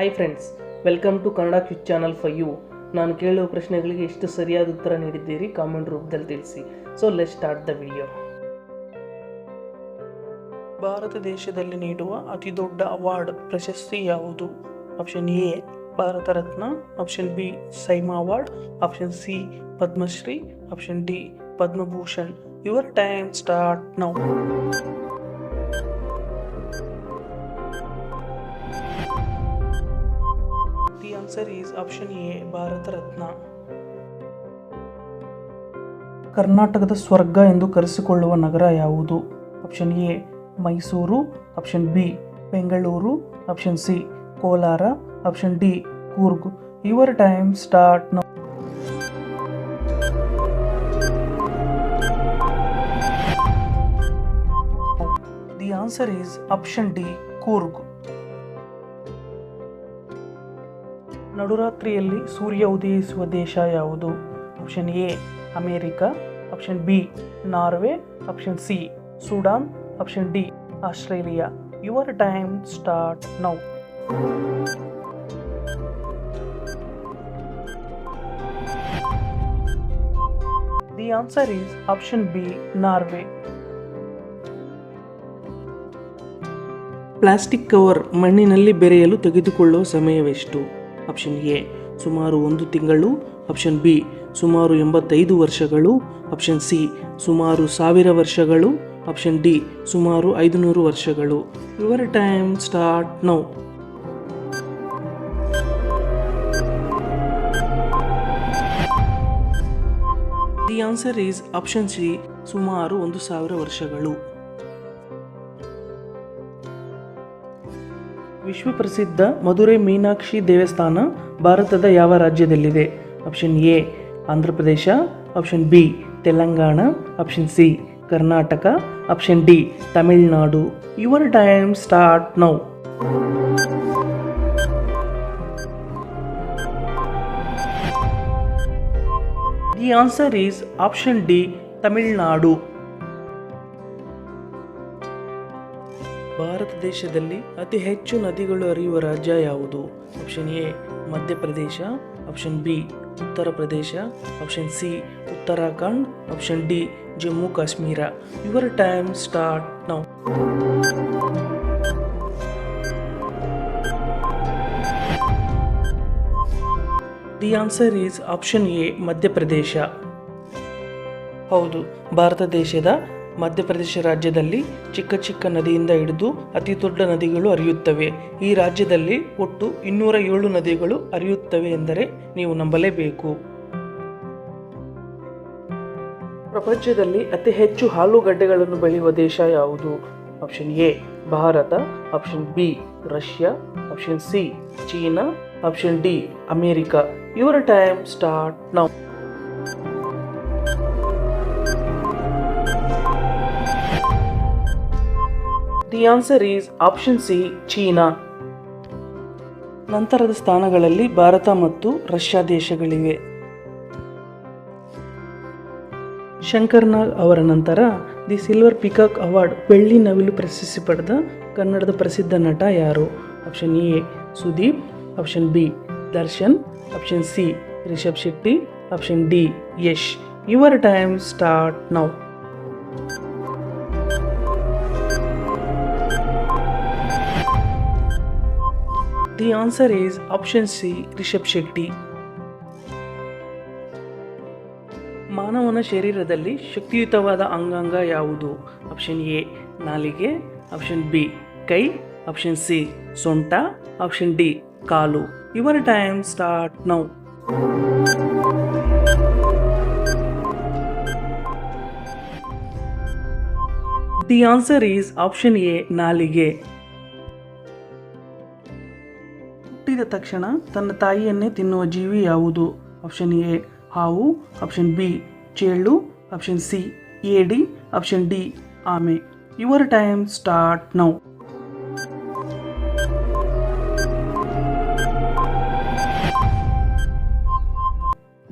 Hi friends welcome to Kannada quiz channel for you ನಾನು ಕೇಳುವ ಪ್ರಶ್ನೆಗಳಿಗೆ ಎಷ್ಟು ಸರಿಯಾದ ಉತ್ತರ ನೀಡಿದ್ದೀರಿ ಕಾಮೆಂಟ್ ರೂಪದಲ್ಲಿ ತಿಳಿಸಿ. So let start the video Bharat ದೇಶದಲ್ಲಿ ನೀಡುವ ಅತಿ ದೊಡ್ಡ ಅವಾರ್ಡ್ ಪ್ರಶಸ್ತಿ ಯಾವುದು? Option A Bharat Ratna. Option B SIIMA award option C Padma Shri option D Padma Bhushan your time start now answer is option A Bharat Ratna. ಕರ್ನಾಟಕದ ಸ್ವರ್ಗ ಎಂದು ಕರೆಸಿಕೊಳ್ಳುವ ನಗರ ಯಾವುದು? Option A Mysuru. Option B Bengaluru. Option C Kolar. Option D Coorg. Your time start now the answer is option D Coorg. ನಡುರಾತ್ರಿಯಲ್ಲಿ ಸೂರ್ಯ ಉದಯಿಸುವ ದೇಶ ಯಾವುದು? Option A America. Option B Norway. Option C Sudan. Option D Australia. Your time start now the answer is option B Norway. Plastic cover ಮಣ್ಣಿನಲ್ಲಿ ಬೆರೆಯಲು ತೆಗೆದುಕೊಳ್ಳುವ ಸಮಯವೆಷ್ಟು? Option A ಸುಮಾರು ಒಂದು ತಿಂಗಳು. ಆಪ್ಷನ್ ಬಿ ಸುಮಾರು ಎಂಬತ್ತೈದು ವರ್ಷಗಳು. ಆಪ್ಷನ್ ಸಿ ಸುಮಾರು ಸಾವಿರ ವರ್ಷಗಳು. ಆಪ್ಷನ್ ಡಿ ಸುಮಾರು ಐದುನೂರು ವರ್ಷಗಳು. Your time start now the answer is option C ಸುಮಾರು ಒಂದು ಸಾವಿರ ವರ್ಷಗಳು. ವಿಶ್ವ ಮಧುರೆ ಮಧುರೈ ಮೀನಾಕ್ಷಿ ದೇವಸ್ಥಾನ ಭಾರತದ ಯಾವ ರಾಜ್ಯದಲ್ಲಿದೆ? Option A Andhra Pradesh. Option B Telangana. Option C Karnataka. Option D Tamil Nadu. Your time start now the answer is option D Tamil Nadu. Bharat ದೇಶದಲ್ಲಿ ಅತಿ ಹೆಚ್ಚು ನದಿಗಳು ಹರಿಯುವ ರಾಜ್ಯ ಯಾವುದು? Option A Madhya Pradesh. Option B Uttar Pradesh. Option C Uttarakhand. Option D Jammu Kashmir. Your time start now the answer is option A Madhya Pradesh. ಹೌದು, ಭಾರತ ದೇಶದ ಮಧ್ಯಪ್ರದೇಶ ರಾಜ್ಯದಲ್ಲಿ ಚಿಕ್ಕ ಚಿಕ್ಕ ನದಿಯಿಂದ ಹಿಡಿದು ಅತಿ ದೊಡ್ಡ ನದಿಗಳು ಹರಿಯುತ್ತವೆ. ಈ ರಾಜ್ಯದಲ್ಲಿ ಒಟ್ಟು ಇನ್ನೂರ ಏಳು ನದಿಗಳು ಹರಿಯುತ್ತವೆ ಎಂದರೆ ನೀವು ನಂಬಲೇಬೇಕು. ಪ್ರಪಂಚದಲ್ಲಿ ಅತಿ ಹೆಚ್ಚು ಹಾಲುಗಡ್ಡೆಗಳನ್ನು ಬೆಳೆಯುವ ದೇಶ ಯಾವುದು? Option A Bharat. Option B Russia. Option C China. Option D America. Your time start now the answer is option C China. ನಂತರದ ಸ್ಥಾನಗಳಲ್ಲಿ ಭಾರತ ಮತ್ತು ರಷ್ಯಾ ದೇಶಗಳಿವೆ. ಶಂಕರ್ನಾಗ್ ಅವರ ನಂತರ ದಿ ಸಿಲ್ವರ್ ಪಿಕಾಕ್ ಅವಾರ್ಡ್ ಬೆಳ್ಳಿ ನವಿಲು ಪ್ರಶಸ್ತಿ ಪಡೆದ ಕನ್ನಡದ ಪ್ರಸಿದ್ಧ ನಟ ಯಾರು? Option A Sudeep. Option B Darshan. Option C Rishab Shetty. Option D Yash. Your time start now the answer is option C Rishab Shetty ಮಾನವನ ಶರೀರದಲ್ಲಿ ಶಕ್ತಿಯುತವಾದ ಅಂಗಾಂಗ ಯಾವುದು? ಆಪ್ಷನ್ ಎ ನಾಲಿಗೆ. ಆಪ್ಷನ್ ಬಿ ಕೈ. ಆಪ್ಷನ್ ಸಿ ಸೊಂಟ. Option D call. Your time start now the answer is option A ನಾಲಿಗೆ. ಹುಟ್ಟಿದ ತಕ್ಷಣ ತನ್ನ ತಾಯಿಯನ್ನೇ ತಿನ್ನುವ ಜೀವಿ ಯಾವುದು? ಆಪ್ಷನ್ ಎ ಹಾವು. ಆಪ್ಷನ್ ಬಿ ಚೇಳು. Option C A D option D ಆಮೆ. Your time start now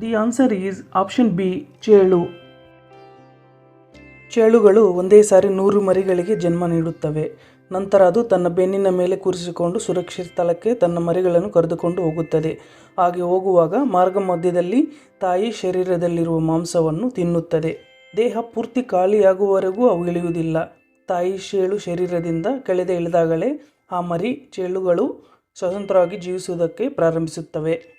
the answer is option B ಚೇಳು. ಚೇಳುಗಳು ಒಂದೇ ಸಾರಿ ನೂರು ಮರಿಗಳಿಗೆ ಜನ್ಮ ನೀಡುತ್ತವೆ. ನಂತರ ಅದು ತನ್ನ ಬೆನ್ನಿನ ಮೇಲೆ ಕೂರಿಸಿಕೊಂಡು ಸುರಕ್ಷಿತ ಸ್ಥಳಕ್ಕೆ ತನ್ನ ಮರಿಗಳನ್ನು ಕರೆದುಕೊಂಡು ಹೋಗುತ್ತದೆ. ಹಾಗೆ ಹೋಗುವಾಗ ಮಾರ್ಗ ಮಧ್ಯದಲ್ಲಿ ತಾಯಿ ಶರೀರದಲ್ಲಿರುವ ಮಾಂಸವನ್ನು ತಿನ್ನುತ್ತದೆ. ದೇಹ ಪೂರ್ತಿ ಖಾಲಿಯಾಗುವವರೆಗೂ ಅವು ಇಳಿಯುವುದಿಲ್ಲ. ತಾಯಿ ಚೇಳು ಶರೀರದಿಂದ ಕಳೆದ ಇಳಿದಾಗಲೇ ಆ ಮರಿ ಚೇಳುಗಳು ಸ್ವತಂತ್ರವಾಗಿ ಜೀವಿಸುವುದಕ್ಕೆ ಪ್ರಾರಂಭಿಸುತ್ತವೆ.